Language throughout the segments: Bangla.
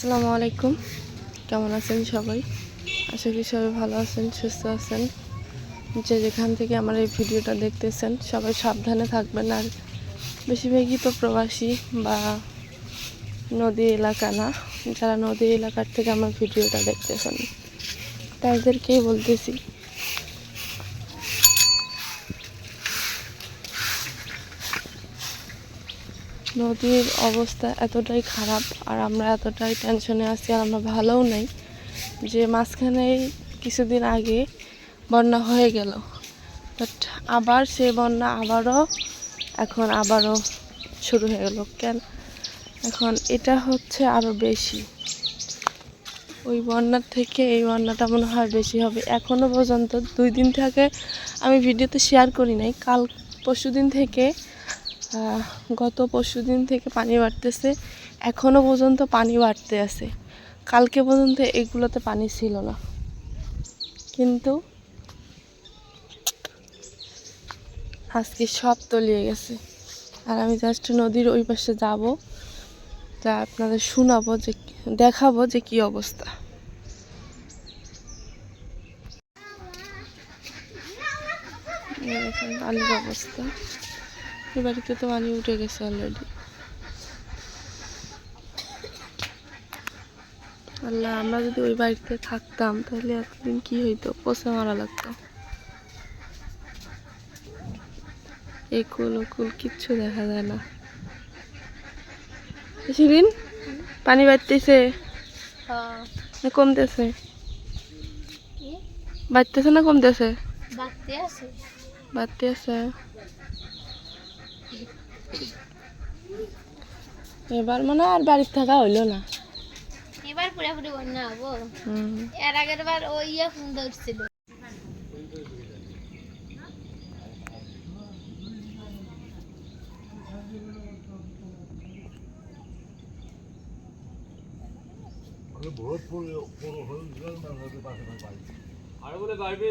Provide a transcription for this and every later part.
আসসালামু আলাইকুম। কেমন আছেন সবাই? আশা করি সবাই ভালো আছেন, সুস্থ আছেন। যে যেখান থেকে আমার এই ভিডিওটা দেখতেছেন, সবাই সাবধানে থাকবেন। আর বেশিরভাগই তো প্রবাসী বা নদী এলাকা না, যারা নদী এলাকার থেকে আমার ভিডিওটা দেখতেছেন, তাদেরকেই বলতেছি নদীর অবস্থা এতটাই খারাপ আর আমরা এতটাই টেনশনে আছি আর আমরা ভালোও নেই যে মাঝখানেই কিছুদিন আগে বন্যা হয়ে গেল। বাট আবার সে বন্যা আবারও এখন আবারও শুরু হয়ে গেল। কেন? এখন এটা হচ্ছে আরও বেশি। ওই বন্যার থেকে এই বন্যাটা মনে হয় বেশি হবে। এখনও পর্যন্ত দুই দিন থেকে আমি ভিডিওতে শেয়ার করি নাই। কাল পরশু দিন থেকে গত পরশু দিন থেকে পানি বাড়তেছে। এখনও পর্যন্ত পানি বাড়তে আছে। কালকে পর্যন্ত এগুলোতে পানি ছিল না। কিন্তু আজকে সব তলিয়ে গেছে। আর আমি জাস্ট নদীর ওই পাশে যাব। যা আপনাদের শোনাবো যে দেখাবো যে কি অবস্থা। আলুর অবস্থা। এই বাড়িতে তো পানি উঠে গেছে অলরেডি আল্লাহ আমরা যদি ওই বাড়িতে থাকতাম তাহলে এতদিন কি হইতো? পচে মারা লাগতো। একুল কুল ও কুল কিচ্ছু দেখা যায় না। শিরিন পানি বাড়তেছে? না কমতেছে? বাড়তেছে না কমতেছে? বাড়তে আছে। বাড়তে আছে। এবার মানে আর বাড়ির থাকা হইল না। এবার পুরোপুরি বন্যা হব। এর আগের বার ওই ইয়ে ফোন ধরছিল। আরে বলে পারবি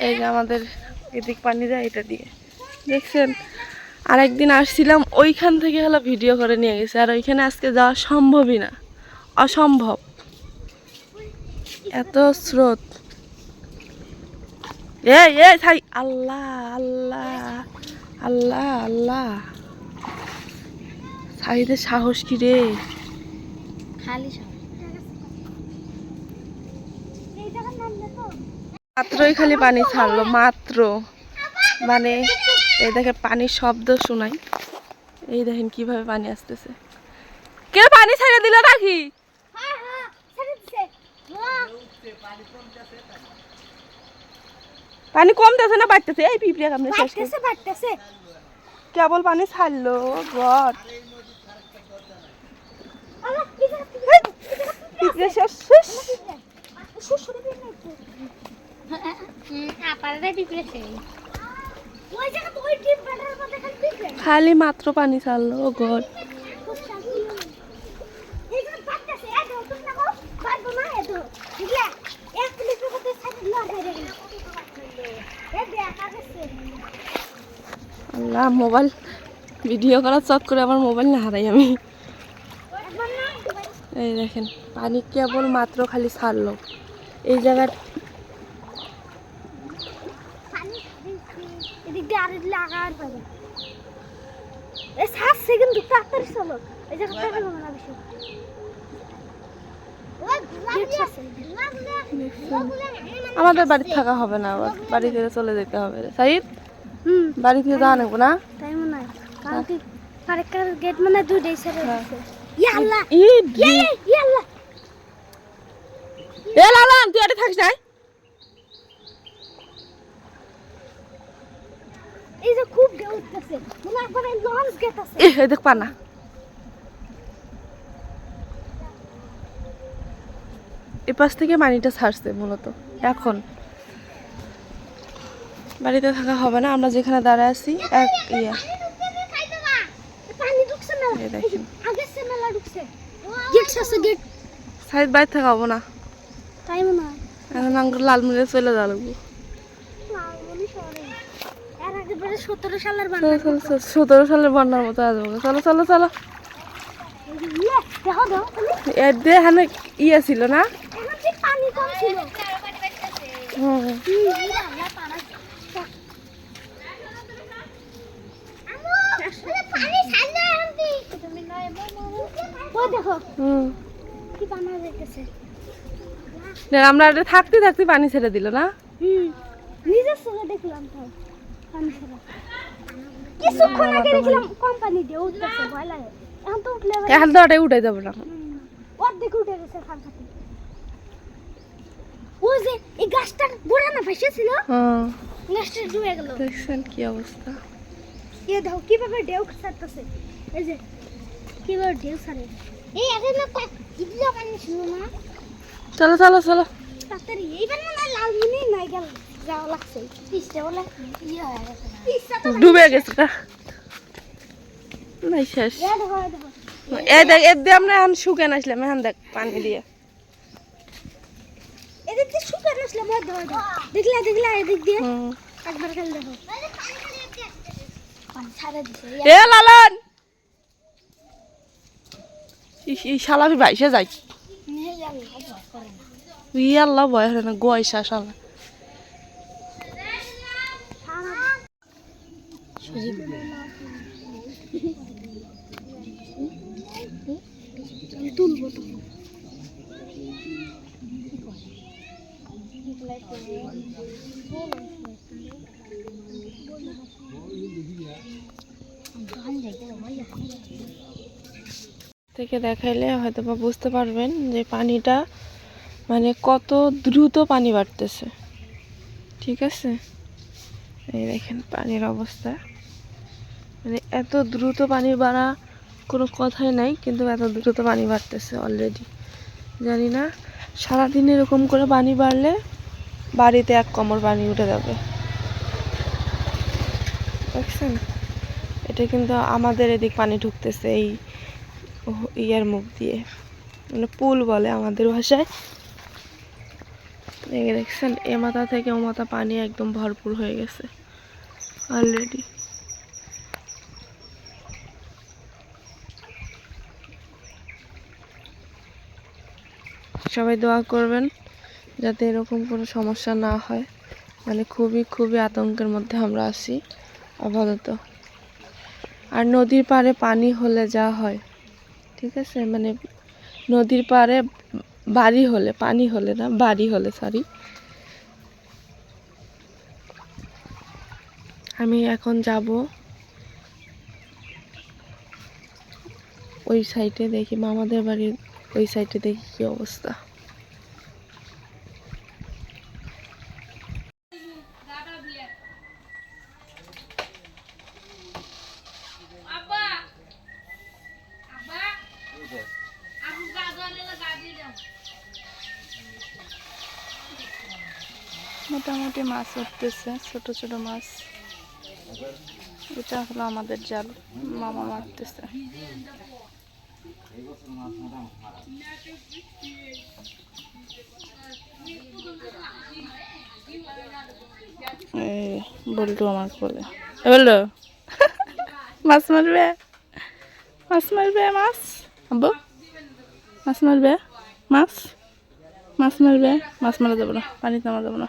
যে আমাদের এদিক পানি যায় এটা দিয়ে। দেখছেন? আর একদিন আসছিলাম, ওইখান থেকে হলো ভিডিও করে নিয়ে গেছে। আর ওইখানে আজকে যাওয়া সম্ভবই না। অসম্ভব। এত স্রোত। এই এই, থাই। আল্লাহ আল্লাহ আল্লাহ আল্লাহ। সাইদের সাহস কি রে? খালি সব মাত্রই খালি পানি ছাড়লো মাত্র। মানে এই দেখে পানির শব্দ শোনাই। এই দেখেন কীভাবে পানি আসতেছে। কে পানি ছেড়ে দিল নাকি? পানি কমতেছে না বাড়তেছে? এই পিঁপড়ে কামড়ে শেষ বাড়তেছে কেবল পানি ছাড়লো গড। শেষ শেষ আপারাটাই পিঁপড়েছে ওই জায়গা তো ওই টিপ ব্যাটার মধ্যে খালি পিঁপড়ে খালি মাত্র পানি ছাড়লো গড খুব শান্তি এই যে বাড়তেছে এত তুমি না পারব না এত বুঝলে এক পুলিশ করতে সাথে লড়াই রে এ দেখা গেছে আল্লাহ, মোবাইল ভিডিও করার চট করে আমার মোবাইল না হারাই আমি। এই দেখেন, পানি কেবল মাত্র খালি ছাড়লো। এই জায়গার পানি এদিক দিয়ে আর পাবে। এ সাত সেকেন্ড তাড়াতাড়ি চলো। এই জায়গা থেকে হবে না বেশি। আমাদের বাড়ি থাকা হবে না আবার বাড়ি থেকে চলে যেতে হবে সাইদ? হুম। বাড়ি থেকে যাওয়া নেব না? তাই মনে হয়। গেট মানে দুইটাই ছেড়ে হ্যাঁ। দিছে ইয়াল্লা ই ইয়াল্লা এ লালান তুই এটা থাকিস নাই এই যে খুব ঢেউ উঠতেছে মনে করে লঞ্চ গেট আছে এ এই দেখ পানা। এ থেকে পানিটা ছাড়ছে মূলত এখন। বাড়িতে থাকা হবে না আমরা যেখানে দাঁড়ায় আছি এক ইয়া। পানি ঢুকছে দেখেন। আগে সে মেলা ঢুকছে। গেট আছে গেট সাইড বাইরে থাকা হব না। এখন লালমুড়ে চলে যাওয়া লাগবো লালমনি শহরে এর আগে বারে সতেরো সালের বন্যার মতো আসব চলো চলো চলো। এখানে ইয়ে ছিল না? আমরা থাকতে থাকতে পানি ছেড়ে দিল না? নিজের দেখলাম কিছুক্ষণ আগে দেখলাম কোম্পানি দিয়ে উঠতেছে ভয় লাগে। এখন তো উঠলে আবার- এখন তো ওটাই উঠে যাব না। হুম, অর্ধেক উঠে গেছে ফাঁকাতে ওই যে এই গাছটার গোড়া না ভেসে ছিল? হুম গাছটা ডুবে গেল। দেখছেন কি অবস্থা। এ দেখো কীভাবে ঢেউ ছাড়তেছে। এই যে কীভাবে ঢেউ ছাড়ে। এই আগে না কত পানি ছিল না চলো চলো চলো। তাড়াতাড়ি এইবার মনে হয় লালমনি নাই গেল। যাওয়া লাগছে পিসটা বলে ইয়ে হয়ে গেছে ডুবে গেছে নাই শেষ। এ দেখো এর দিয়ে আমরা এখন শুকান আসলাম এখন দেখ পানি দিয়ে। এদিক দিয়ে শুকানো আসলে মধ্যে মধ্যে দেখলা দেখলা এদিক দিয়ে। একবার খেলে দেখো। এ লালন! যাই। ভয় হয় না গয়সা শালা। তুলবো থেকে দেখাইলে হয়তো বা বুঝতে পারবেন যে পানিটা মানে কত দ্রুত পানি বাড়তেছে। ঠিক আছে? এই দেখেন পানির অবস্থা। মানে এত দ্রুত পানি বাড়া কোনো কথাই নাই, কিন্তু এত দ্রুত পানি বাড়তেছে অলরেডি জানি না, সারাদিন এরকম করে পানি বাড়লে বাড়িতে এক কমর পানি উঠে যাবে। দেখছেন? এটা কিন্তু আমাদের এদিক পানি ঢুকতেছে এই ইয়ার মুখ দিয়ে। মানে পুল বলে আমাদের ভাষায়। দেখছেন, এ মাথা থেকে ও মাথা পানি একদম ভরপুর হয়ে গেছে অলরেডি সবাই দোয়া করবেন যাতে এরকম কোনো সমস্যা না হয়। মানে খুবই খুবই আতঙ্কের মধ্যে আমরা আছি, আপাতত। আর নদীর পাড়ে পানি হলে যা হয়, ঠিক আছে? মানে নদীর পাড়ে বাড়ি হলে, পানি হলে না, বাড়ি হলে সরি আমি এখন যাব ওই সাইডে দেখি, মামাদের বাড়ির ওই সাইডে দেখি কি অবস্থা। মোটামুটি মাছ উঠতেছে, ছোট ছোট মাছ। এটা হলো আমাদের জাল, মামা মারতেছে। বল্টু আমার কোলে। এ বলল মাছ মারবে? মাছ মারবে, মাছ? আব্বু, মাছ মারবে? মাছ? মাছ মারবে? মাছ মারা যাব না পানিতে মারা যাব না।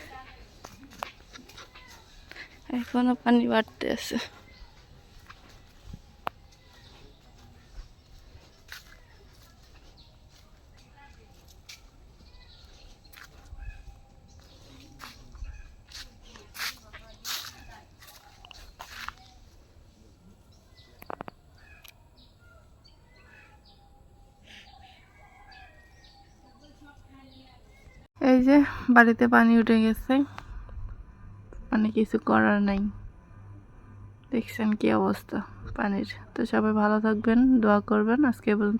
এখনও পানি বাড়তে আছে। এই যে বাড়িতে পানি উঠে গেছে। কিছু করার নাই। দেখছেন কি অবস্থা পানির। তো সবাই ভালো থাকবেন, দোয়া করবেন। আজকে বলুন